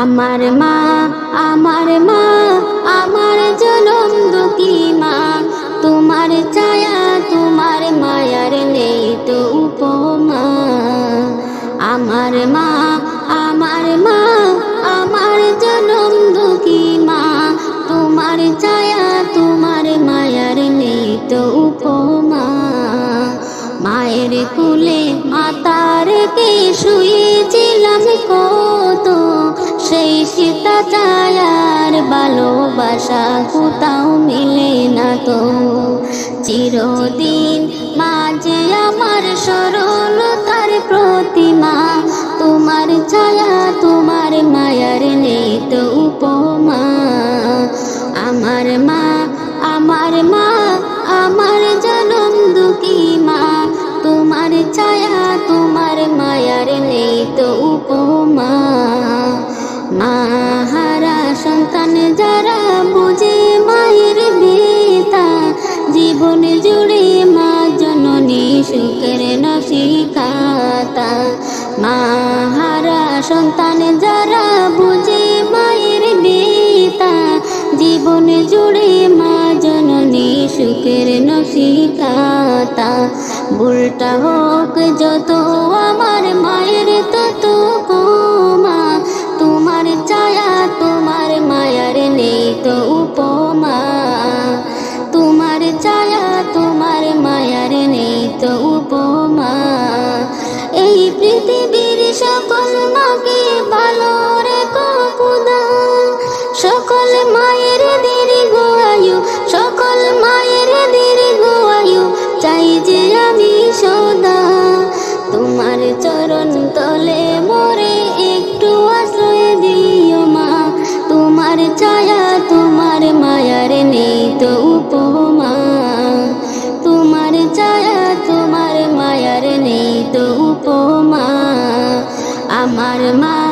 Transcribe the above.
আমার মা আমার মা, আমার জনম দুঃখী মা। তোমার ছায়া, তোমার মায়ার নেই তো উপমা। আমার মা আমার মা, আমার জনম দুঃখী মা। তোমার ছায়া, তোমার মায়ার নেই তো উপমা। মায়ের কুলে মাতার কে শুয়েছিলাম সীতা চায়ার ভালোবাসা কোথাও মিলে না তো। চিরদিন মাঝে আমার সরলতার প্রতিমা, তোমার ছায়া, তোমার মায়ার নেই তো উপমা। আমার মা জীবন জুড়ে মা জননী সুখের মা হারা সন্তান যারা বুঝে মায়ের বেতা। জীবন জুড়ে মা জননী সুখের নসিকাতা বুলটা হোক যত উপমা এই পৃথিবীর সকল মাকে ভালো রেখো সকল মায়ের দীর্ঘ আয়ু, সকল মায়ের দীর্ঘ আয়ু চাই যে আমি সদা। তোমার চরণ তলে আমার মা